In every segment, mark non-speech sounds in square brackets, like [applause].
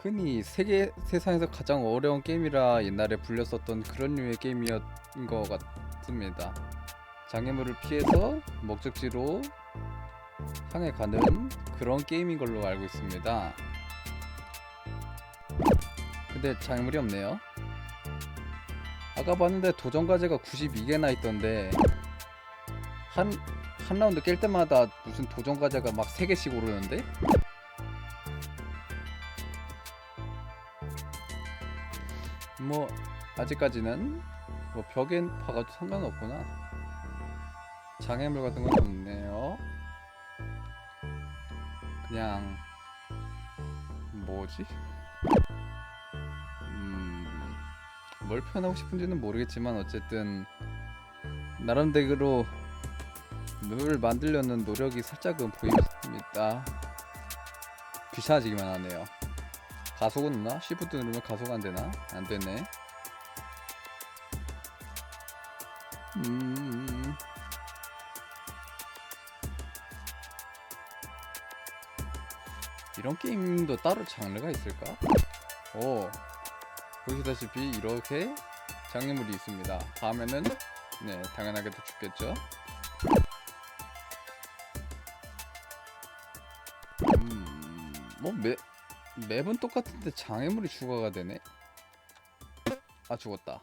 흔히 세계 세상에서 가장 어려운 게임이라 옛날에 불렸었던 그런 류의 게임이었던 것 같습니다. 장애물을 피해서 목적지로 향해 가는 그런 게임인 걸로 알고 있습니다. 근데 장애물이 없네요. 아까 봤는데 도전 과제가 92개나 있던데 한, 한 라운드 깰 때마다 무슨 도전 과제가 막 3개씩 오르는데? 뭐 아직까지는 뭐 벽엔 박아도 상관없구나. 장애물 같은 건 없네요. 그냥 뭐지? 음, 뭘 표현하고 싶은지는 모르겠지만 어쨌든 나름대로 맵을 만들려는 노력이 살짝은 보입니다. 귀찮아지기만 하네요 가속은 없나? 시프트 누르면 가속 안 되나? 안 되네. 음. 이런 게임도 따로 장르가 있을까? 오. 보시다시피 이렇게 장애물이 있습니다. 다음에는 네, 당연하게도 죽겠죠. 음, 뭐 매, 맵은 똑같은데 장애물이 추가가 되네. 아 죽었다.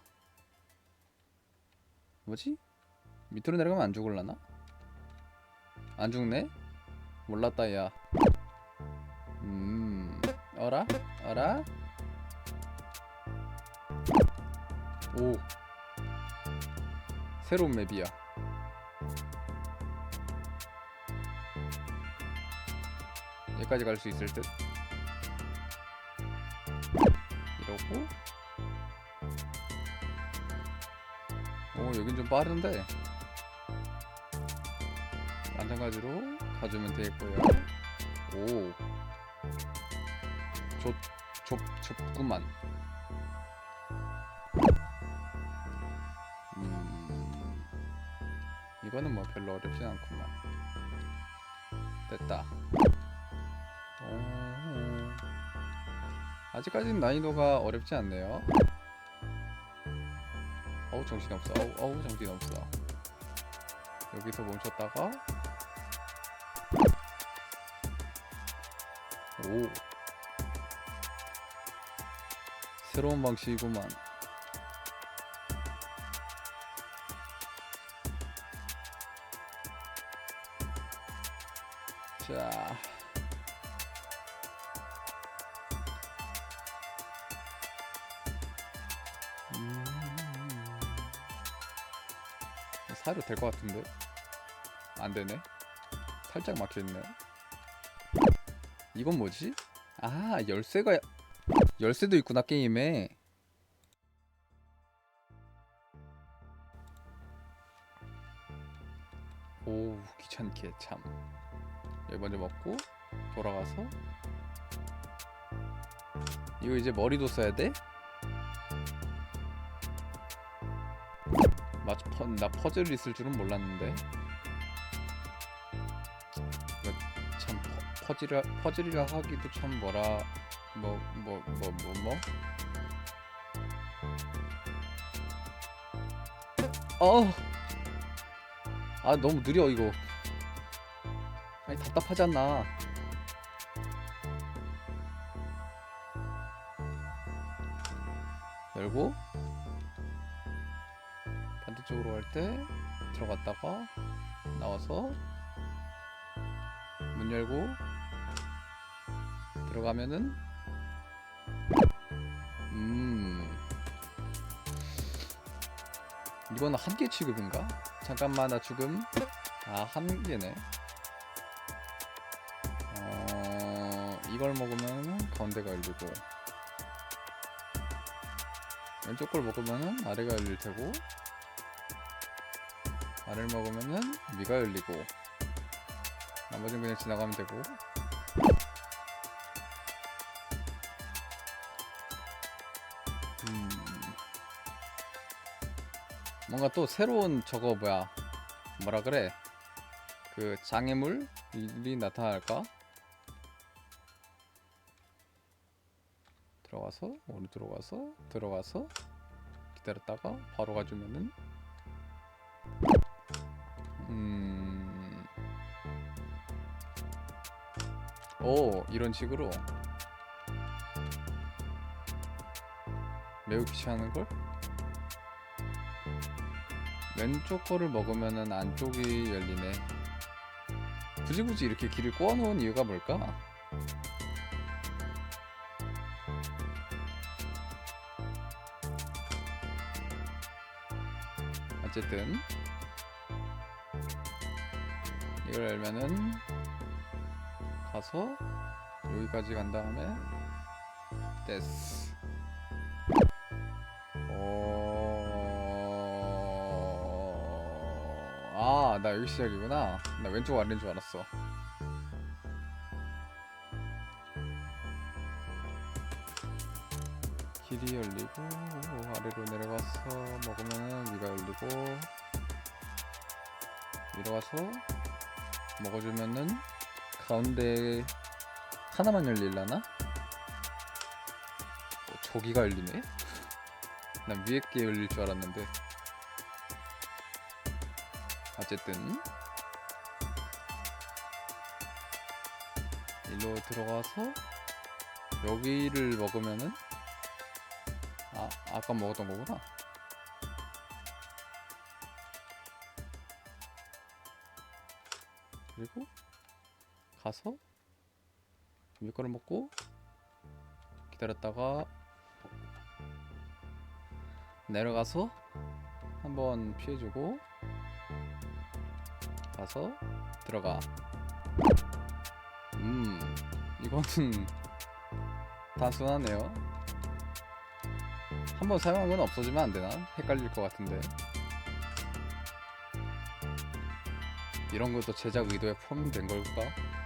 뭐지? 밑으로 내려가면 안 죽을라나? 안 죽네? 몰랐다 야. 음, 어라? 어라? 오. 새로운 맵이야. 여기까지 갈 수 있을 듯. 이러고. 오 여긴 좀 빠른데. 마찬가지로 가주면 되겠고요. 오. 좁, 좁, 좁구만. 음 이거는 뭐 별로 어렵진 않구만. 됐다 아직까지는 난이도가 어렵지 않네요. 어우 정신없어. 어우, 어우 정신없어. 여기서 멈췄다가 오 새로운 방식이구만. 사료 될것 같은데? 안 되네. 살짝 막혀 있네. 이건 뭐지? 아 열쇠가 열쇠도 있구나 게임에. 오 귀찮게 참. 여기 먼저 먹고 돌아가서. 이거 이제 머리도 써야 돼? 맞, 퍼, 나 퍼즐이 있을 줄은 몰랐는데. 이거 참 퍼, 퍼즐이라 퍼즐이라 하기도 참 뭐라 뭐뭐 뭐 뭐 뭐. 어. 아 너무 느려 이거. 아니 답답하지 않나. 열고 반대쪽으로 갈 때 들어갔다가 나와서 문 열고 들어가면은 음 이거는 한개 취급인가? 잠깐만 나 죽음 아한 개네 어 이걸 먹으면 가운데가 열리고 왼쪽 걸 먹으면은 아래가 열릴 테고 알을 먹으면은 위가 열리고 나머지는 그냥 지나가면 되고. 음. 뭔가 또 새로운 저거 뭐야? 뭐라 그래? 그 장애물이 나타날까? 들어가서 오른쪽으로 가서 들어가서 기다렸다가 바로 가주면은 오 이런 식으로. 매우 귀찮은 걸? 왼쪽 거를 먹으면은 안쪽이 열리네. 굳이 굳이 이렇게 길을 꼬아놓은 이유가 뭘까? 어쨌든 이걸 열면은 가서 여기까지 간 다음에 됐어 어... 아, 나 여기 시작이구나. 나 왼쪽 아래인 줄 알았어. 길이 열리고 아래로 내려가서 먹으면 위가 열리고 위로 가서 먹어주면은 가운데 하나만 열릴라나? 어, 저기가 열리네? 난 위에 게 열릴 줄 알았는데 어쨌든 일로 들어가서 여기를 먹으면은 아 아까 먹었던 거구나 그리고 가서 거를 먹고 기다렸다가 내려가서 한번 피해주고 가서 들어가 음 이거는 [laughs] 단순하네요 한번 사용한 건 없어지면 안 되나? 헷갈릴 것 같은데 이런 것도 제작 의도에 포함된 걸까?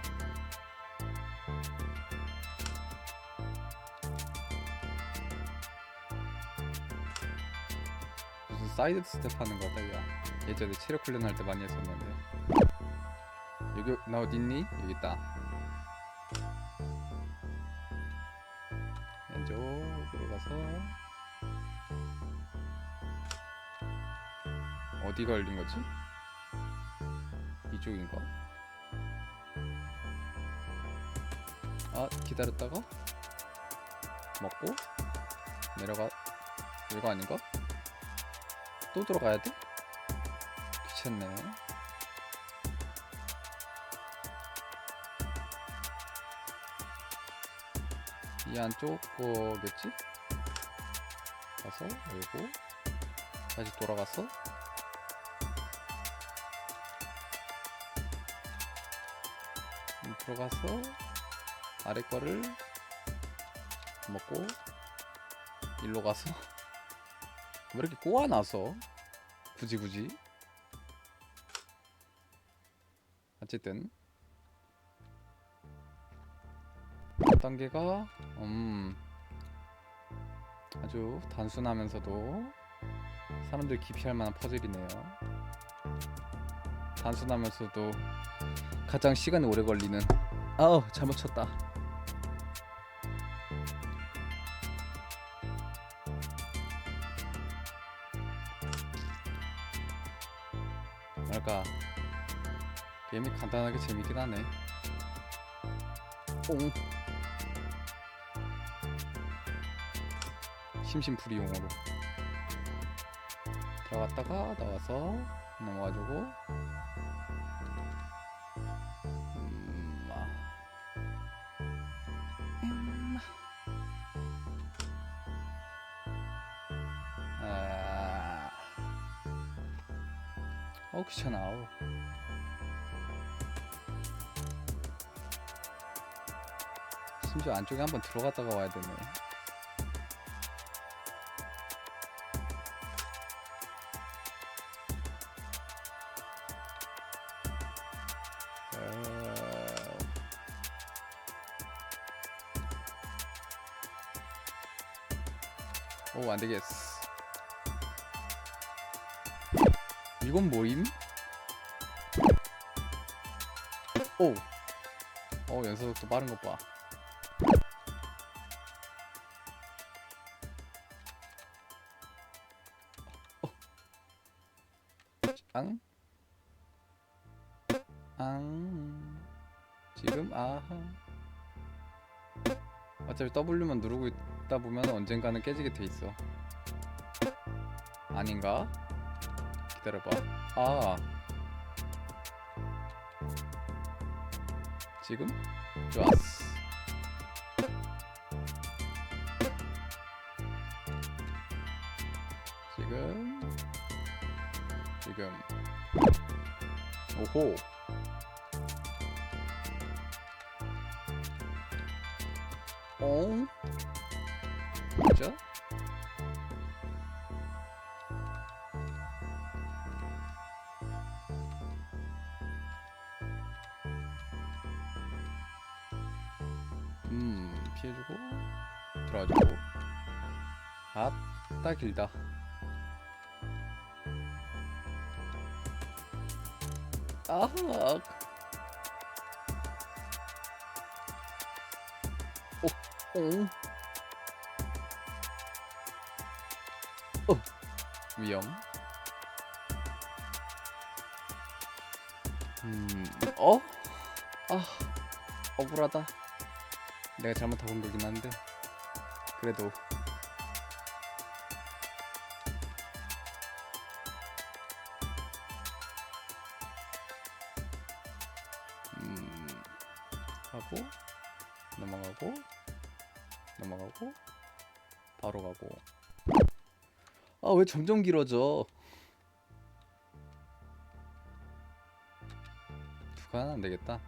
사이드 스텝 하는 거다 야 예전에 체력 훈련할 때 많이 했었는데 여기 나 어디 있니? 여기 있다 왼쪽으로 가서 어디가 열린 거지? 이쪽인가? 아 기다렸다가 먹고 내려가 이거 아닌가? 또 들어가야 돼? 귀찮네. 이 안쪽 거겠지? 가서 열고 다시 돌아가서 음, 들어가서 아래 거를 먹고 일로 가서 왜 이렇게 꼬아놔서 굳이 굳이. 어쨌든. 단계가 음 아주 단순하면서도 사람들 기피할 만한 퍼즐이네요. 단순하면서도 가장 시간이 오래 걸리는. 아우 잘못 쳤다 뭐랄까 게임이 간단하게 재밌긴 하네. 뽕 심심풀이용으로. 들어갔다가 나와서 넘어가지고 귀찮아 아우. 심지어 안쪽에 한번 들어갔다가 와야 되네 오 안되겠어 이건 뭐임? 오. 어 연소속도 빠른 것 봐. 앙? 앙 지금 아하 어차피 W만 누르고 있다 보면 언젠가는 깨지게 돼 있어 아닌가? 기다려봐 아 지금? 좋았어 지금 지금 오호 어? 아따 길다 아하 오, 오. 어, 위험. 음, 어? 아, 억울하다. 내가 온 거긴 한데, 그래도. 넘어가고, 넘어가고, 바로 가고. 아, 왜 점점 길어져? 두 칸은 안 되겠다.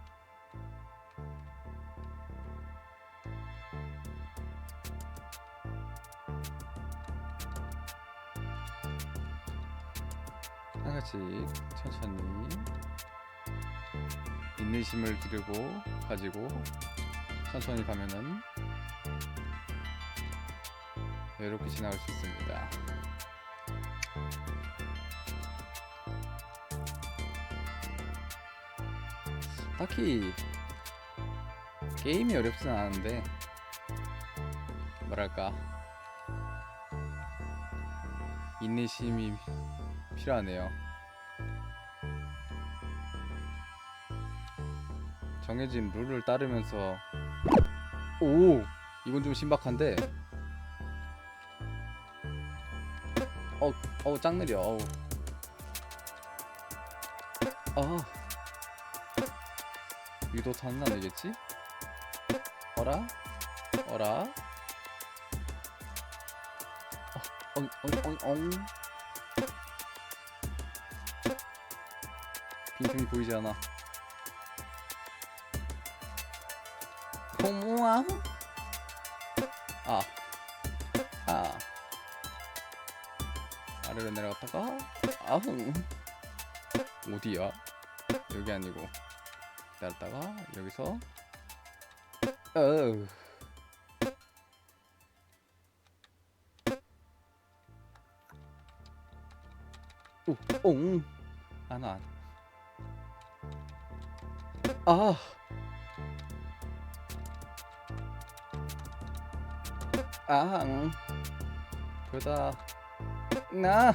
하나씩 천천히 인내심을 기르고 가지고 천천히 가면은 이렇게 지나갈 수 있습니다. 딱히 게임이 어렵진 않은데 뭐랄까 인내심이 필요하네요. 정해진 룰을 따르면서 오 이건 좀 신박한데 어, 어우 짱 느려 어우 아 유도탄은 안 되겠지? 어라? 어라? 어, 엉, 엉, 엉, 엉. 빈틈이 보이지 않아. 고모아? 아, 아. 아래로 내려갔다가, 아흥. 어디야? 여기 아니고. 기다렸다가 여기서 어 오, 옹 하나 아 앙. 보다 나.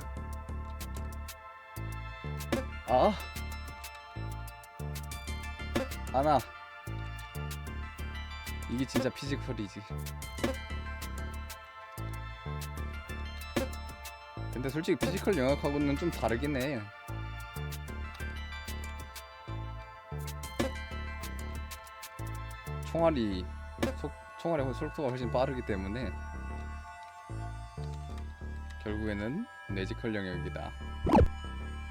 아. 아나 이게 진짜 피지컬이지 근데 솔직히 피지컬 영역하고는 좀 다르긴 해 총알이 속, 총알의 속도가 훨씬 빠르기 때문에 결국에는 내지컬 영역이다.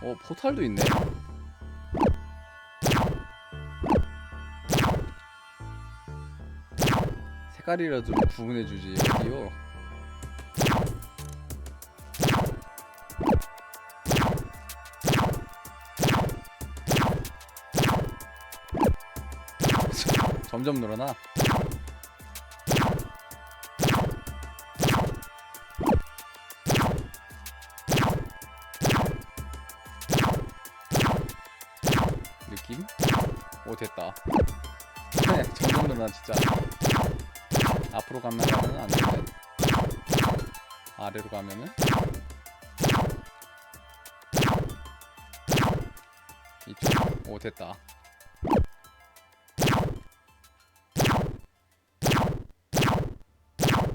어 포탈도 있네. 색깔이라도 좀 구분해주지. 여기요 [laughs] 점점 늘어나 오 됐다. 네, 점점 늘어나 진짜 앞으로 가면은 안 되네. 아래로 가면은? 오 됐다.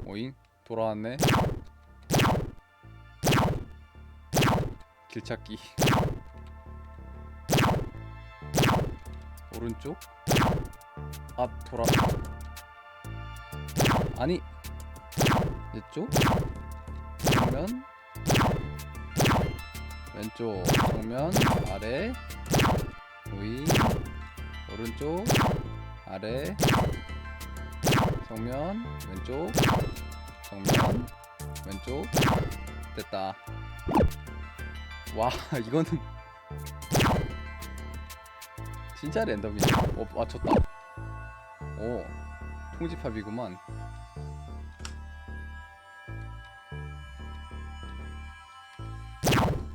오잉? 돌아왔네. 길찾기 오른쪽? 앞 돌아. 아니. 이쪽? 정면? 왼쪽 정면? 아래? 위? 오른쪽? 아래? 정면? 왼쪽? 정면? 왼쪽? 됐다. 와 [laughs] 이거는 진짜 랜덤이네 어 맞췄다 오 통집합이구만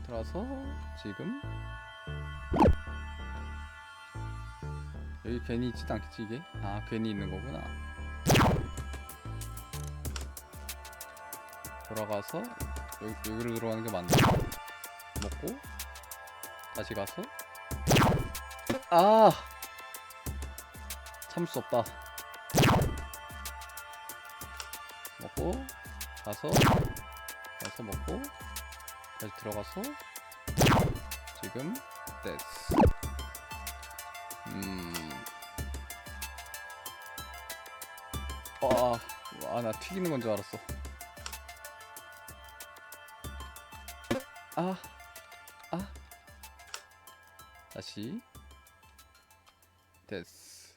들어서 지금 여기 괜히 있지도 않겠지 이게? 아 괜히 있는 거구나 돌아가서 여기, 여기로 들어가는 게 맞나? 먹고 다시 가서 아 참을 수 없다 먹고 가서 가서 먹고 다시 들어가서 지금 됐어 음. 아, 아, 나 튀기는 건 줄 알았어. 아, 아. 다시. 됐어.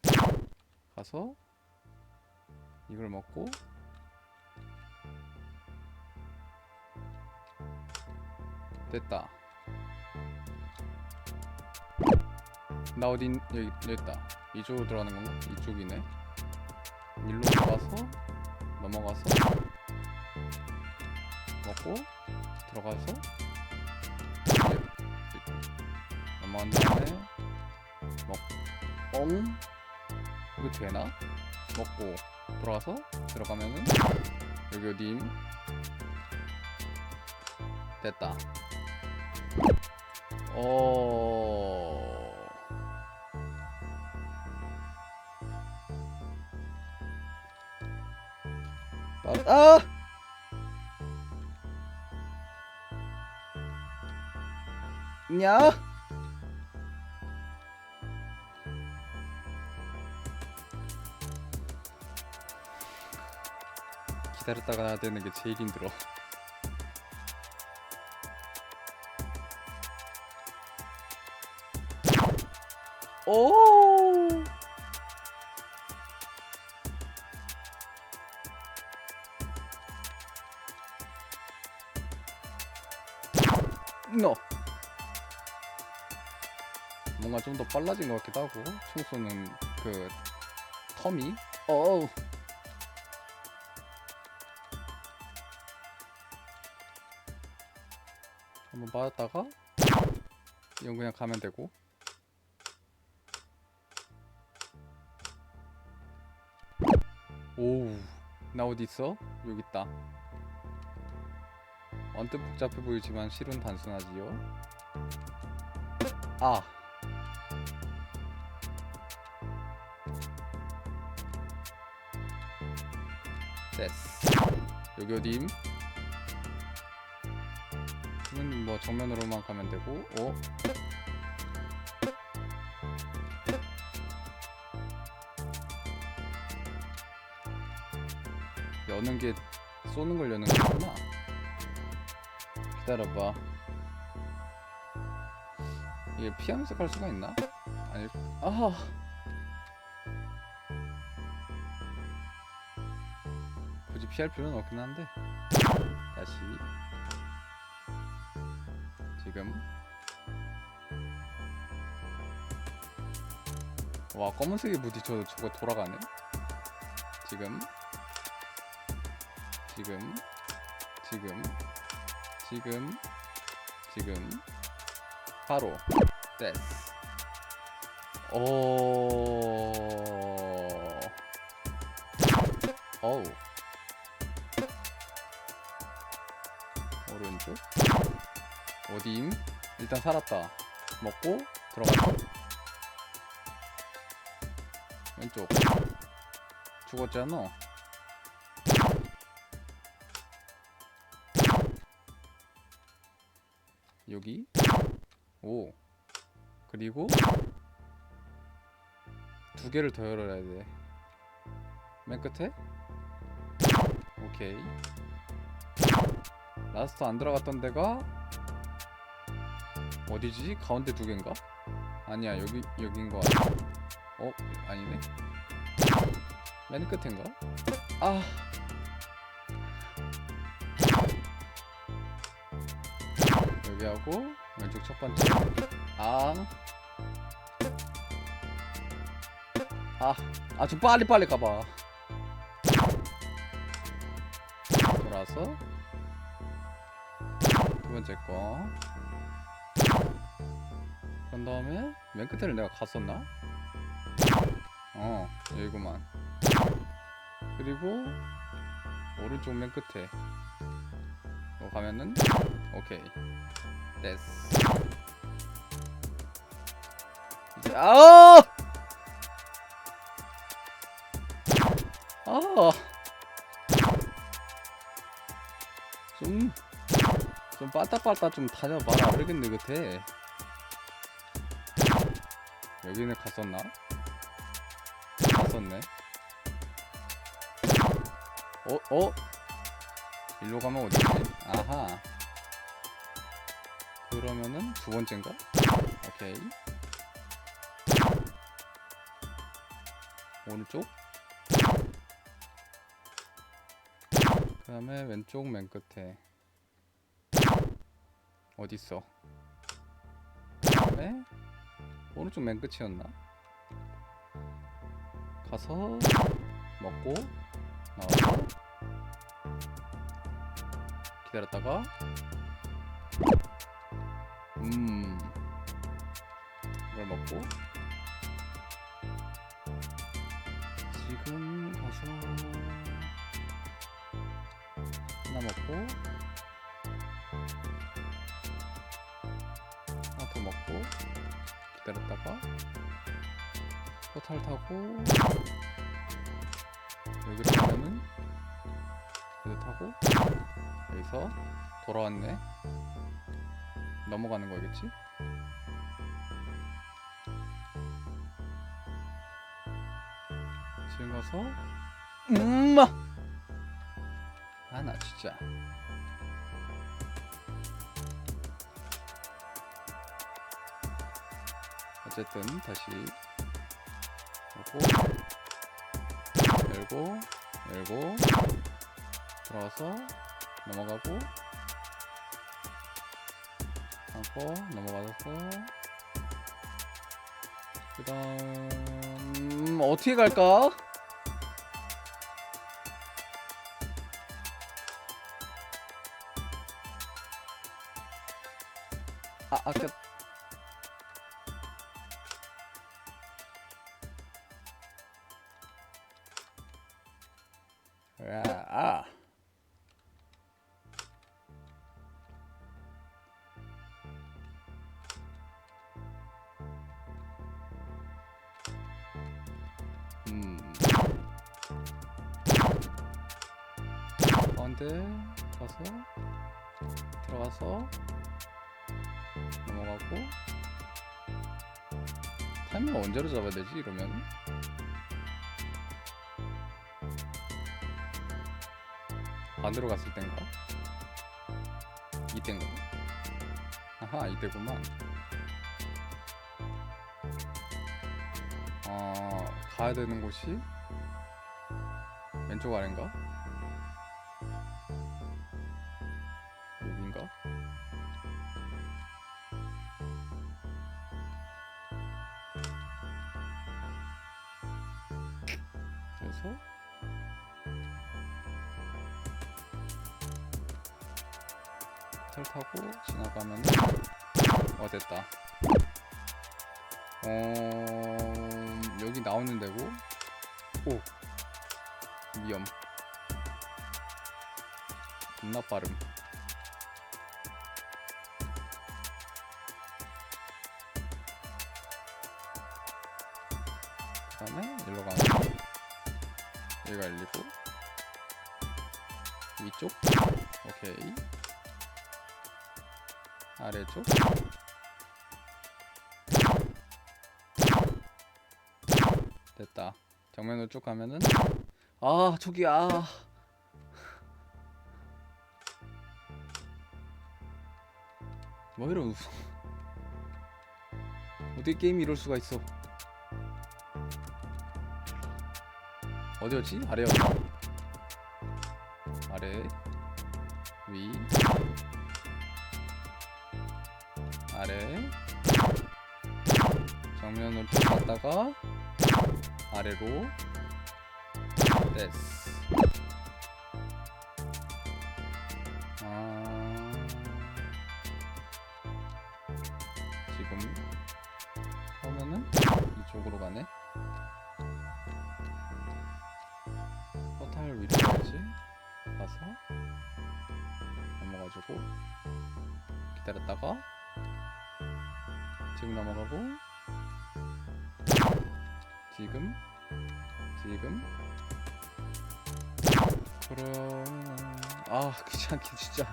가서 이걸 먹고 됐다. 나 어딘 여기 여기 있다. 이쪽으로 들어가는 건가? 이쪽이네. 일로 들어가서 넘어가서 먹고 들어가서 다음 에 먹뻥 이거 되나? 먹고 들어가서 들어가면은 여기 어디임? 됐다. 어. 아! 냐? 기다렸다가 되는 게 제일 힘들어. 오! 노. 뭔가 좀 더 빨라진 것 같기도 하고 총 쏘는 그 텀이 어우 한번 맞았다가 이건 그냥 가면 되고. 오우 나 어디 있어? 여기 있다. 언뜻 복잡해 보이지만 실은 단순하지요. 아. 됐어. 여기 어디임? 이건 뭐 정면으로만 가면 되고 어? 여는 게 쏘는 걸 여는 거구나. 기다려봐. 이게 피하면서 갈 수가 있나? 아니 아하. 굳이 피할 필요는 없긴 한데. 다시 지금. 와 검은색이 부딪혀 저거 돌아가네. 지금. 지금. 지금. 지금. 지금. 바로. 됐어. 오. 어우 어디임? 일단 살았다. 먹고 들어갔어 왼쪽. 죽었잖아? 여기? 오. 그리고 두 개를 더 열어야 돼 맨 끝에? 오케이. 라스트 안 들어갔던 데가 어디지? 가운데 두 개인가? 아니야 여기 여긴 거 같아 어? 아니네 맨 끝인가? 아 여기 하고 왼쪽 첫 번째 앙 아, 아, 좀 빨리 빨리 가봐. 돌아서 두 번째 거. 그런 다음에 맨 끝에를 내가 갔었나? 어, 여기구만. 그리고 오른쪽 맨 끝에. 어, 가면은 오케이. 됐어. 이제 아우! 아. 좀, 좀 빠따빠따 좀 다녀봐라. 알겠네, 끝에. 여기는 갔었나? 갔었네. 어, 어? 일로 가면 어디지? 아하. 그러면은 두 번째인가? 오케이. 오른쪽? 그 다음에 왼쪽 맨 끝에 어딨어 그 다음에 오른쪽 맨 끝이었나? 가서 먹고 나와서 기다렸다가 음 이걸 먹고 지금 가서 하나 먹고 기다렸다가 포탈 타고. 여기로 가면은? 여기 타고. 여기서 돌아왔네. 넘어가는 거겠지? 지금 가서 음마! 아나 진짜 어쨌든 다시 오고 열고 열고 들어와서 넘어가고 하고 넘어가서 그 다음 어떻게 갈까? 음. 가운데 가서 들어가서 넘어가고 타이밍 언제로 잡아야 되지 이러면 반대로 갔을 땐가? 이땐가? 아하 이때구만 어 가야 되는 곳이 왼쪽 아래인가? 여긴가? 그래서 텔 타고 지나가면 어 됐다 어 여기 나오는 데고. 오. 위험. 겁나 빠름. 그 다음에 일로 가면 여기가 열리고. 위쪽. 오케이. 아래쪽 됐다. 정면으로 쭉 가면은? 아 저기 아. 뭐 이런 어떻게 게임이 이럴 수가 있어? 어디였지? 아래였나? 아래. 위. 아래. 정면으로 쭉 갔다가 아래로. 됐어. 아. 지금 하면은 이쪽으로 가네. 포탈 위로 가야지 가서 넘어가지고 기다렸다가 지금 넘어가고 지금? 지금? 그럼 아 [laughs] 귀찮게 진짜.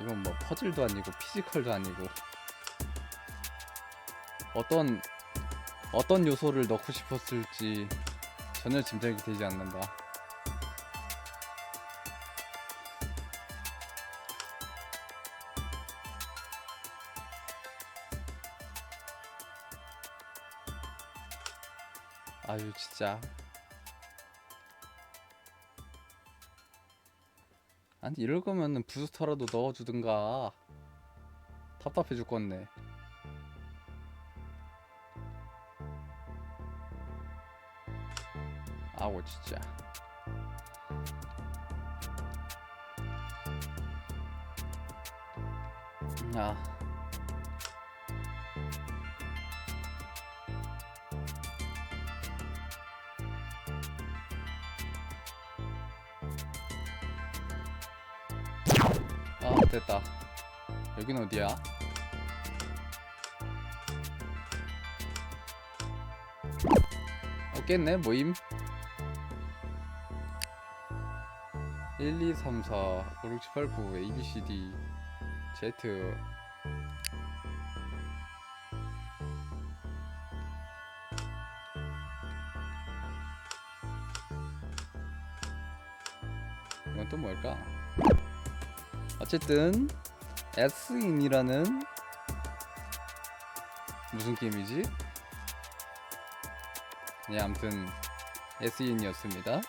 이건 뭐 퍼즐도 아니고 피지컬도 아니고. 어떤 어떤 요소를 넣고 싶었을지 전혀 짐작이 되지 않는다. 아유 진짜. 아니 이럴 거면은 부스터라도 넣어주든가. 답답해 죽겠네. 아우 진짜. 아 됐다 여긴 어디야? 어 깼네 모임 1 2 3 4 5 6 7 8 9 A B C D Z 이건 또 뭘까? 어쨌든 S인이라는 무슨 게임이지? 네, 아무튼 S인이었습니다.